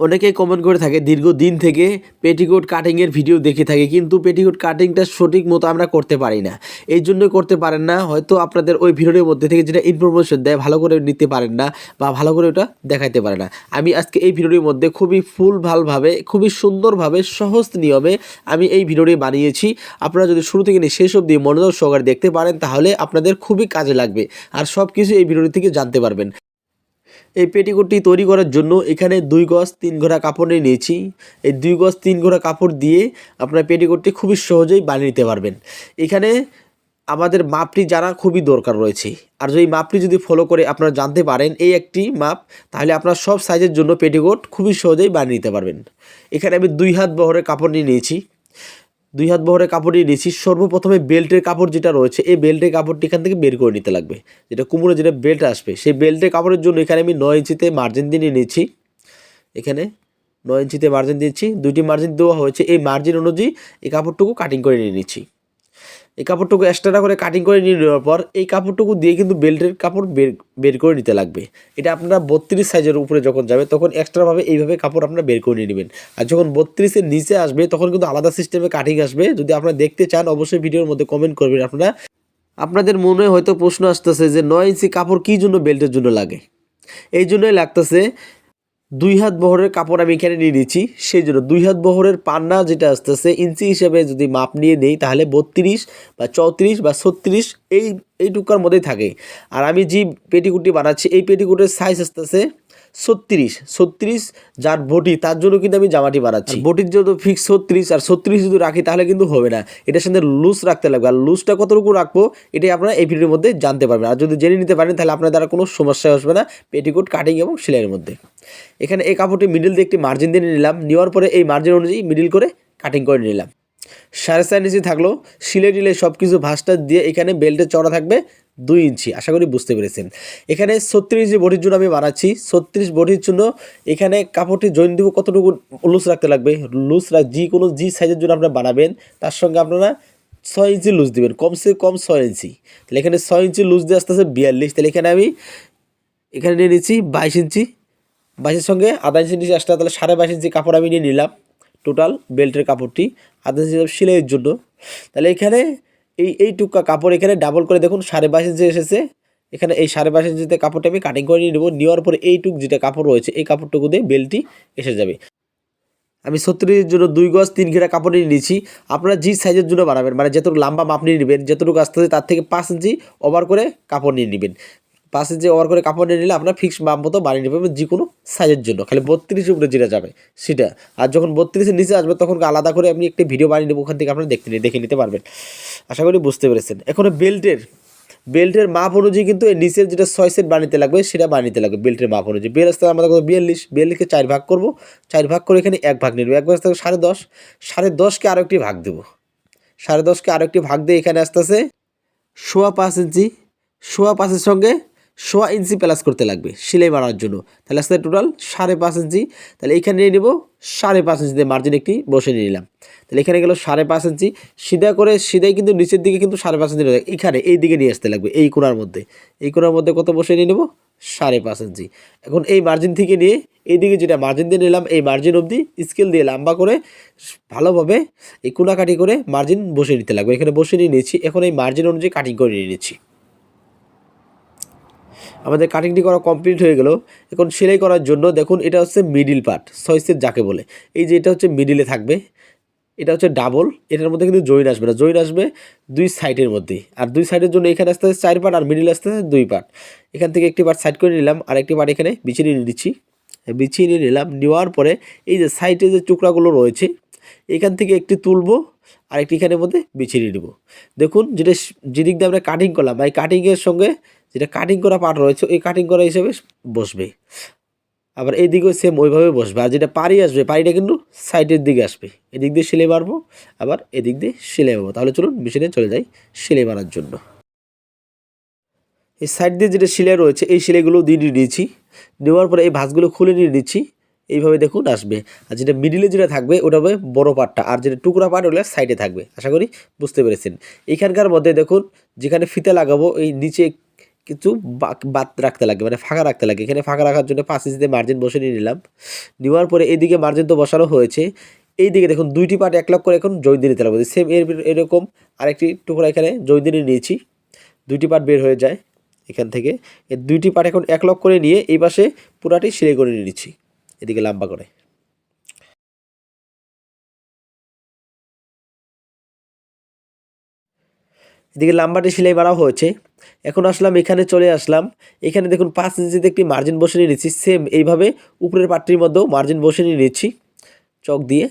অনেকেই কমেন্ট করে থাকে, দীর্ঘদিন থেকে পেটিকোট কাটিংয়ের ভিডিও দেখে থাকে, কিন্তু পেটিকোট কাটিংটা সঠিক মতো আমরা করতে পারি না। এই জন্যই করতে পারেন না, হয়তো আপনাদের ওই ভিডিওর মধ্যে থেকে যেটা ইনফরমেশন দেয়, ভালো করে নিতে পারেন না বা ভালো করে ওটা দেখাইতে পারে না। আমি আজকে এই ভিডিওর মধ্যে খুবই ফুল ভালভাবে, খুবই সুন্দরভাবে, সহজ নিয়মে আমি এই ভিডিওটি বানিয়েছি। আপনারা যদি শুরু থেকে নিয়ে শেষ অবধি মনোযোগ সহকারে দেখতে পারেন, তাহলে আপনাদের খুবই কাজে লাগবে। আর সব কিছু এই ভিডিওটি থেকে জানতে পারবেন। এই পেটিকোটটি তৈরি করার জন্য এখানে দুই গজ তিন ঘোড়া কাপড় নিয়ে নিয়েছি। এই দুই গজ তিন ঘোড়া কাপড় দিয়ে আপনার পেটিকোটটি খুবই সহজেই বানিয়ে নিতে পারবেন। এখানে আমাদের মাপটি জানা খুবই দরকার রয়েছে। আর যদি মাপটি যদি ফলো করে আপনারা জানতে পারেন এই একটি মাপ, তাহলে আপনার সব সাইজের জন্য পেটিকোট খুবই সহজেই বানিয়ে নিতে পারবেন। এখানে আমি দুই হাত বহরের কাপড় নিয়ে নিয়েছি। দুই হাত বহরের কাপড়টি নিয়ে নিয়েছি। সর্বপ্রথমে বেল্টের কাপড় যেটা রয়েছে, এই বেল্টের কাপড়টি এখান থেকে বের করে নিতে লাগবে। যেটা কুমড়ো যেটা বেল্ট আসবে, সেই বেল্টের কাপড়ের জন্য এখানে আমি নয় ইঞ্চিতে মার্জিন দিয়ে নিয়ে নিয়েছি। এখানে নয় ইঞ্চিতে মার্জিন দিয়েছি। দুইটি মার্জিন দেওয়া হয়েছে। এই মার্জিন অনুযায়ী এই কাপড়টুকু কাটিং করে নিয়ে নিচ্ছি এই কাপড়টুকু এক্সট্রা করে কাটিং করে নিয়ে নেওয়ার পর এই কাপড়টুকু দিয়ে কিন্তু বেল্টের কাপড় বের বের করে নিতে লাগবে। এটা আপনারা বত্রিশ সাইজের উপরে যখন যাবে, তখন এক্সট্রাভাবে এইভাবে কাপড় আপনারা বের করে নিয়ে নেবেন। আর যখন বত্রিশের নিচে আসবে, তখন কিন্তু আলাদা সিস্টেমে কাটিং আসবে। যদি আপনারা দেখতে চান, অবশ্যই ভিডিওর মধ্যে কমেন্ট করবেন আপনারা। আপনাদের মনে হয়তো প্রশ্ন আসতেছে যে, নয় ইঞ্চি কাপড় কী জন্য বেল্টের জন্য লাগে? এই জন্যই লাগতেছে দুই হাত বহরের কাপড় আমি এখানে নিয়ে নিচ্ছি সেই জন্য দুই হাত বহরের পান্না যেটা আসতেছে, ইঞ্চি হিসেবে যদি মাপ নিয়ে নেই, তাহলে বত্রিশ বা চৌত্রিশ বা ছত্রিশ এই, এইটুকার মধ্যেই থাকে। আর আমি যে পেটিকুটি বানাচ্ছি, এই পেটিকুটের সাইজ আসতেছে ছত্রিশ ছত্রিশ যার বটি তার জন্য কিন্তু আমি জামাটি বানাচ্ছি। বটির জন্য ফিক্স ছত্রিশ আর ছত্রিশ যদি রাখি, তাহলে কিন্তু হবে না। এটার সাথে লুজ রাখতে লাগবে। আর লুজটা কতটুকু রাখব, এটাই আপনারা এই ভিডিওর মধ্যে জানতে পারবেন। আর যদি জেনে নিতে পারেন, তাহলে আপনার দ্বারা কোনো সমস্যা আসবে না পেটিকোট কাটিং এবং সেলাইয়ের মধ্যে। এখানে এই কাপড়টি মিডিল দিয়ে একটি মার্জিন দিয়ে নিলাম। নেওয়ার পরে এই মার্জিন অনুযায়ী মিডিল করে কাটিং করে নিলাম। সাড়ে চার ইঞ্চি থাকল। শিলে টিলে সব কিছু ভাঁজটা দিয়ে এখানে বেল্টের চড়া থাকবে। দুই ইঞ্চি, আশা করি বুঝতে পেরেছেন। এখানে ছত্রিশ যে বডির জন্য আমি বানাচ্ছি। ছত্রিশ বডির জন্য এখানে কাপড়টি জয়েন দিব কতটুকু লুজ রাখতে লাগবে? লুজ রাখ যে কোনো জি সাইজের জন্য আপনারা বানাবেন, তার সঙ্গে আপনারা ছয় ইঞ্চি লুজ দিবেন। কমসে কম ছয় ইঞ্চি। তাহলে এখানে ছয় ইঞ্চি লুজ দিয়ে আসতে আসতে বিয়াল্লিশ। তাহলে এখানে আমি এখানে নিয়ে নিচ্ছি বাইশ ইঞ্চি। বাইশের সঙ্গে আধা ইঞ্চি নিচে আসতে তাহলে সাড়ে বাইশ ইঞ্চি কাপড় আমি নিয়ে নিলাম। টোটাল বেল্টের কাপড়টি আধা ইঞ্চি সেলাইয়ের জন্য। তাহলে এখানে এই এই টুকা কাপড় এখানে ডাবল করে দেখুন, সাড়ে বাইশ ইঞ্চি এসেছে। এখানে এই সাড়ে বাইশ ইঞ্চিতে কাপড়টা আমি কাটিং করে নিয়ে নেব। নেওয়ার পরে এইটুক যেটা কাপড় রয়েছে, এই কাপড়টুকু দিয়ে বেলটি এসে যাবে। আমি ছত্রিশের জন্য দুই গজ তিন ঘেরা কাপড় নিয়ে নিয়েছি আপনারা জি সাইজের জন্য বানাবেন মানে যতটুকু লম্বা মাপ নিয়ে নেবেন, যতটুকু আসতে তার থেকে পাঁচ ইঞ্চি ওভার করে কাপড় নিয়ে নেবেন। পাঁচ যে ওভার করে কাপড় নিয়ে নিলে আপনার ফিক্সড মাপ মতো বানিয়ে নেবেন যে কোনো সাইজের জন্য। খালি বত্রিশের উপরে যেটা যাবে, সেটা। আর যখন বত্রিশের নিচে আসবে, তখন আলাদা করে আপনি একটি ভিডিও বানিয়ে নেব, ওখান থেকে আপনারা দেখতে নিয়ে দেখে নিতে পারবেন। আশা করি বুঝতে পেরেছেন। এখন বেল্টের বেল্টের মাপ অনুযায়ী কিন্তু এই নিচের যেটা ছয় সেট বানিতে লাগবে, সেটা বানিতে লাগবে বেল্টের মাপ অনুযায়ী। বেল আসতে আমাদের কত? বিয়াল্লিশ। বিয়াল্লিশকে চার ভাগ করব। চার ভাগ করে এখানে এক ভাগ নেব। এক ভাগ থেকে সাড়ে দশ। সাড়ে দশকে আরও একটি ভাগ দেবো। সাড়ে দশকে আরও একটি ভাগ দিয়ে এখানে আসতেছে সোয়া পাঁচ ইঞ্চি। সোয়া পাঁচের সঙ্গে সোয়া ইঞ্চি প্লাস করতে লাগবে সেলাই মারার জন্য। তাহলে আসতে টোটাল সাড়ে পাঁচ ইঞ্চি। তাহলে এখানে নিয়ে নেব সাড়ে পাঁচ ইঞ্চিতে মার্জিন একটি বসে নিয়ে নিলাম। তাহলে এখানে গেল সাড়ে পাঁচ ইঞ্চি। সিধা করে সিধাই কিন্তু নিচের দিকে কিন্তু সাড়ে পাঁচ ইঞ্চি এখানে এই দিকে নিয়ে আসতে লাগবে এই কোনার মধ্যে। এই কোনার মধ্যে কত বসে নিয়ে নেব? সাড়ে পাঁচ ইঞ্চি। এখন এই মার্জিন থেকে নিয়ে এইদিকে যেটা মার্জিন দিয়ে নিলাম, এই মার্জিন অবধি স্কেল দিয়ে লম্বা করে ভালোভাবে এই কোনাকাটি করে মার্জিন বসে নিতে লাগবে। এখানে বসে নিয়ে নিয়েছি। এখন এই মার্জিন অনুযায়ী কাটিং করে নিয়ে নিচ্ছি। আমাদের কাটিংটি করা কমপ্লিট হয়ে গেল। এখন সেলাই করার জন্য দেখুন এটা হচ্ছে মিডিল পার্ট সয়েসের যাকে বলে। এই যে এটা হচ্ছে মিডিলে থাকবে। এটা হচ্ছে ডাবল এটার মধ্যে কিন্তু জয়েন আসবে না। জয়েন আসবে দুই সাইডের মধ্যে আর দুই সাইডের জন্য এখানে আসতে চার পার্ট আর মিডিল আসতে দুই পার্ট এখান থেকে একটি পার্ট সাইড করে নিলাম, আর একটি পার্ট এখানে বিছিয়ে নিয়ে নিচ্ছি। বিছিয়ে নিয়ে নিলাম, নেওয়ার পরে এই যে সাইডে যে টুকরাগুলো রয়েছে, এখান থেকে একটি তুলবো, আর একটি এখানের মধ্যে বিছিয়ে নিয়ে নেব। দেখুন যেটা যেদিক দিয়ে আমরা কাটিং করলাম, এই কাটিংয়ের সঙ্গে যেটা কাটিং করা পার্ট রয়েছে, ওই কাটিং করা হিসেবে বসবে। আবার এই দিকেও সেম ওইভাবে বসবে। আর যেটা পাড়ি আসবে, পাড়িটা কিন্তু সাইডের দিকে আসবে। এদিক দিয়ে সেলাই মারবো আবার এদিক দিয়ে সেলাই মারবো তাহলে চলুন মেশিনে চলে যাই সেলাই মারার জন্য। এই সাইড দিয়ে যেটা সেলাই রয়েছে, এই সেলাইগুলো দিয়ে নিয়ে নিয়েছি। নেওয়ার পরে এই ভাঁজগুলো খুলে নিয়ে নিচ্ছি। এইভাবে দেখুন আসবে। আর যেটা মিডিলে যেটা থাকবে, ওটা হবে বড়ো পাটটা আর যেটা টুকরা পার্ট ওগুলো সাইডে থাকবে। আশা করি বুঝতে পেরেছেন। এখানকার মধ্যে দেখুন, যেখানে ফিতে লাগাবো, এই নিচে কিছু বাদ রাখতে লাগে মানে ফাঁকা রাখতে লাগে। এখানে ফাঁকা রাখার জন্য পাঁচ ইঞ্চিতে মার্জিন বসে নিয়ে নিলাম। নেওয়ার পরে এইদিকে মার্জিন তো বসানো হয়েছে। এইদিকে দেখুন, দুইটি পার্ট এক লক করে এখন জয়েন দিয়ে নিতে লাগবে। সেম এর এরকম আরেকটি টুকরা এখানে জয়েন দিয়ে নিয়েছি। দুইটি পার্ট বের হয়ে যায় এখান থেকে। এই দুইটি পার্ট এখন এক লক করে নিয়ে এই পাশে পুরাটি সেলাই করে নিয়ে নিচ্ছি। এদিকে লম্বা করে। এদিকে লাম্বাটি সেলাই মারা হয়েছে। এখন আসলাম, এখানে চলে আসলাম। এখানে দেখুন, পাঁচ ইঞ্চিতে একটি মার্জিন বসে নিয়ে নিচ্ছি সেম এইভাবে উপরের পার্টটির মধ্যেও মার্জিন বসে নিয়ে নিচ্ছি চক দিয়ে।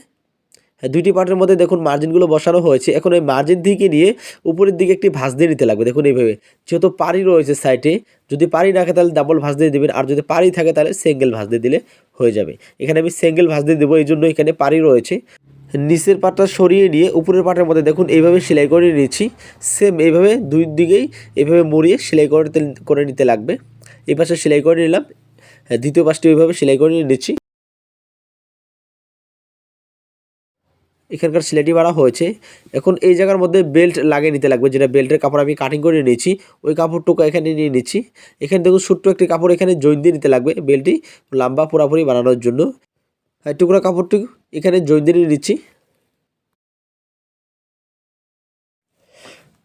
হ্যাঁ দুইটি পার্টের মধ্যে দেখুন মার্জিনগুলো বসানো হয়েছে। এখন ওই মার্জিন থেকে নিয়ে উপরের দিকে একটি ভাঁজ দিয়ে নিতে লাগবে। দেখুন এইভাবে। যেহেতু পাড়ি রয়েছে সাইডে যদি পাড়ি না থাকে তাহলে ডাবল ভাঁজ দিয়ে দেবেন। আর যদি পাড়ি থাকে তাহলে সিঙ্গেল ভাঁজ দিয়ে দিলে হয়ে যাবে। এখানে আমি সিঙ্গেল ভাঁজ দিয়ে দেবো, এই জন্য এখানে পাড়ি রয়েছে। নিচের পাটটা সরিয়ে নিয়ে উপরের পাটের মধ্যে দেখুন এইভাবে সেলাই করে নিয়েছি। সেম এইভাবে দুই দিকেই এভাবে মুড়িয়ে সেলাই করে নিতে- করে নিতে লাগবে। এই পাশে সেলাই করে নিলাম। হ্যাঁ, দ্বিতীয় পাশটি ওইভাবে সেলাই করে নিচ্ছি। এখানকার সেলাইটি বাড়া হয়েছে। এখন এই জায়গার মধ্যে বেল্ট লাগিয়ে নিতে লাগবে যেটা বেল্টের কাপড় আমি কাটিং করে নিয়েছি। ওই কাপড়টুকু এখানে নিয়ে নিচ্ছি। এখানে দেখুন ছোট্ট একটি কাপড় এখানে জয়েন দিয়ে নিতে লাগবে বেল্টটি লম্বা পুরাপুরি বানানোর জন্য। টুকরা কাপড়টি এখানে নিয়ে নিচ্ছি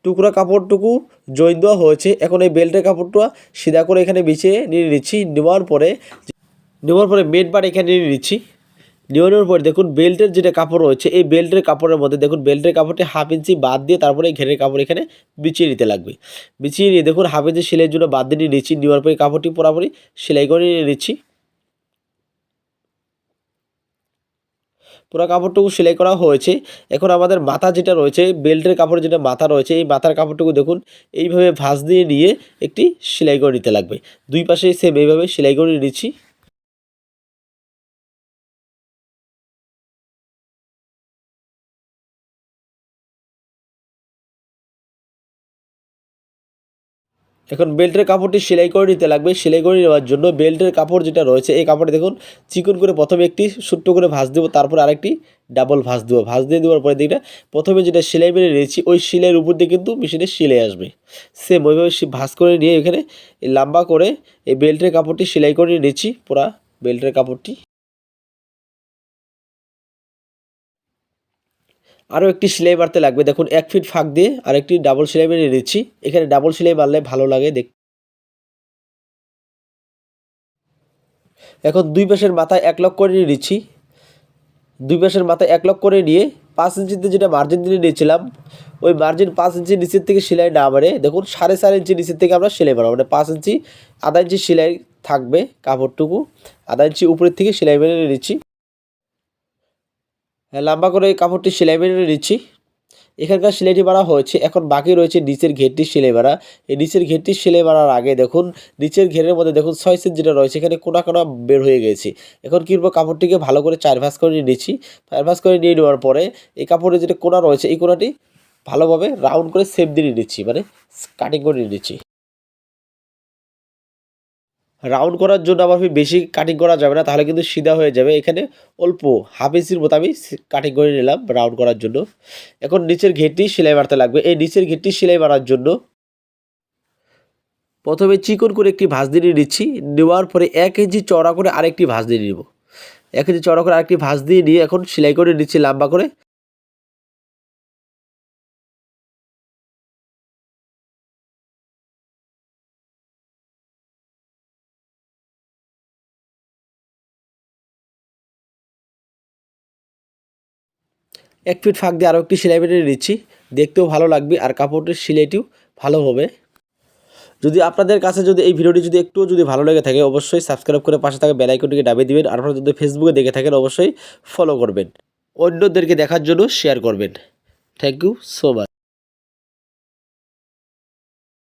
টুকরা কাপড়টুকু জয়েন দেওয়া হয়েছে, এখন এই বেল্টের কাপড়টা সিধা করে এখানে বিছিয়ে নিয়ে নিচ্ছি। নেওয়ার পরে নেওয়ার পরে মেন বার এখানে নিয়ে নিচ্ছি। নেওয়ানোর পরে দেখুন, বেল্টের যেটা কাপড় রয়েছে, এই বেল্টের কাপড়ের মধ্যে দেখুন, বেল্টের কাপড়টি হাফ ইঞ্চি বাদ দিয়ে তারপরে এই ঘেরের কাপড় এখানে বিছিয়ে নিতে লাগবে। বিছিয়ে নিয়ে দেখুন হাফ ইঞ্চি সেলাইয়ের জন্য বাদ দিয়ে নিয়ে নিচ্ছি। নেওয়ার পরে কাপড়টি পুরোপুরি সেলাই করে নিয়ে নিচ্ছি। পুরো কাপড়টুকু সেলাই করা হয়েছে। এখন আমাদের মাথা যেটা রয়েছে, বেল্টের কাপড় যেটা মাথা রয়েছে, এই মাথার কাপড়টুকু দেখুন, এইভাবে ভাঁজ দিয়ে নিয়ে একটি সেলাই করে নিতে লাগবে। দুই পাশে সেম এইভাবে সেলাই করে নিচ্ছি। এখন বেল্টের কাপড়টি সেলাই করে নিতে লাগবে। সেলাই করে নেওয়ার জন্য বেল্টের কাপড় যেটা রয়েছে, এই কাপড়ে দেখুন, চিকন করে প্রথমে একটি ছোট্ট করে ভাঁজ দেবো, তারপর আরেকটি ডাবল ভাঁজ দেবো। ভাঁজ দিয়ে দেওয়ার পরে দিকটা প্রথমে যেটা সেলাই মেরে নিয়েছি, ওই সেলাইয়ের উপর দিয়ে কিন্তু মেশিনে সেলাই আসবে। সেম ওইভাবে ভাঁজ করে নিয়ে এখানে লম্বা করে এই বেল্টের কাপড়টি সেলাই করে নিয়েছি, পুরা বেল্টের কাপড়টি। আরও একটি সেলাই মারতে লাগবে। দেখুন, এক ফিট ফাঁক দিয়ে আর একটি ডাবল সেলাই মেরে নিচ্ছি এখানে ডাবল সেলাই মারলে ভালো লাগে দেখ এখন দুই পাশের মাথায় এক লক করে নিয়ে নিচ্ছি। দুই পাশের মাথায় এক লক করে নিয়ে পাঁচ ইঞ্চিতে যেটা মার্জিন দিয়ে নিয়েছিলাম, ওই মার্জিন পাঁচ ইঞ্চি নিচের থেকে সেলাই না মারে। দেখুন, সাড়ে চার ইঞ্চি নিচের থেকে আমরা সেলাই মারবো। মানে পাঁচ ইঞ্চি আধা ইঞ্চি সেলাই থাকবে কাপড়টুকু। আধা ইঞ্চি উপরের থেকে সেলাই মেরে নিচ্ছি। লম্বা করে এই কাপড়টি সেলাই মেরে নিচ্ছি। এখানকার সেলাইটি মারা হয়েছে, এখন বাকি রয়েছে নিচের ঘেরটি সেলাই মারা এই নিচের ঘেরটি সেলাই মারার আগে দেখুন, নিচের ঘেরের মধ্যে দেখুন ছয় সেট যেটা রয়েছে, এখানে কোনা কোনা বের হয়ে গেছে। এখন কী করব, কাপড়টিকে ভালো করে চার ভাঁজ করে নিয়ে নিচ্ছি। চার ভাঁজ করে নিয়ে নেওয়ার পরে এই কাপড়ের যেটা কোনা রয়েছে, এই কোনাটি ভালোভাবে রাউন্ড করে সেপ দিয়ে নিচ্ছি মানে কাটিং করে নিচ্ছি। রাউন্ড করার জন্য আমার বেশি কাটিং করা যাবে না, তাহলে কিন্তু সিধা হয়ে যাবে। এখানে অল্প হাফ ইঞ্চির মতো আমি কাটিং করে নিলাম রাউন্ড করার জন্য। এখন নিচের ঘেরটি সেলাই মারতে লাগবে। এই নিচের ঘেরটি সেলাই মারার জন্য প্রথমে চিকন করে একটি ভাঁজ দিয়ে নিচ্ছি। নেওয়ার পরে এক ইঞ্চি চড়া করে আরেকটি ভাঁজ দিয়ে নিব। এক ইঞ্চি চড়া করে আরেকটি ভাঁজ দিয়ে নিয়ে এখন সেলাই করে নিচ্ছি লম্বা করে। এক ফিট ফাঁক দিয়ে আরও একটি সেলাই পেটে দিচ্ছি দেখতেও ভালো লাগবে আর কাপড়টির সেলাইটিও ভালো হবে। যদি আপনাদের কাছে যদি এই ভিডিওটি যদি একটুও যদি ভালো লেগে থাকে, অবশ্যই সাবস্ক্রাইব করে পাশে থাকা বেলাইকনটিকে ডাবিয়ে দিবেন আর আপনারা যদি ফেসবুকে দেখে থাকেন, অবশ্যই ফলো করবেন। অন্যদেরকে দেখার জন্য শেয়ার করবেন। Thank you so much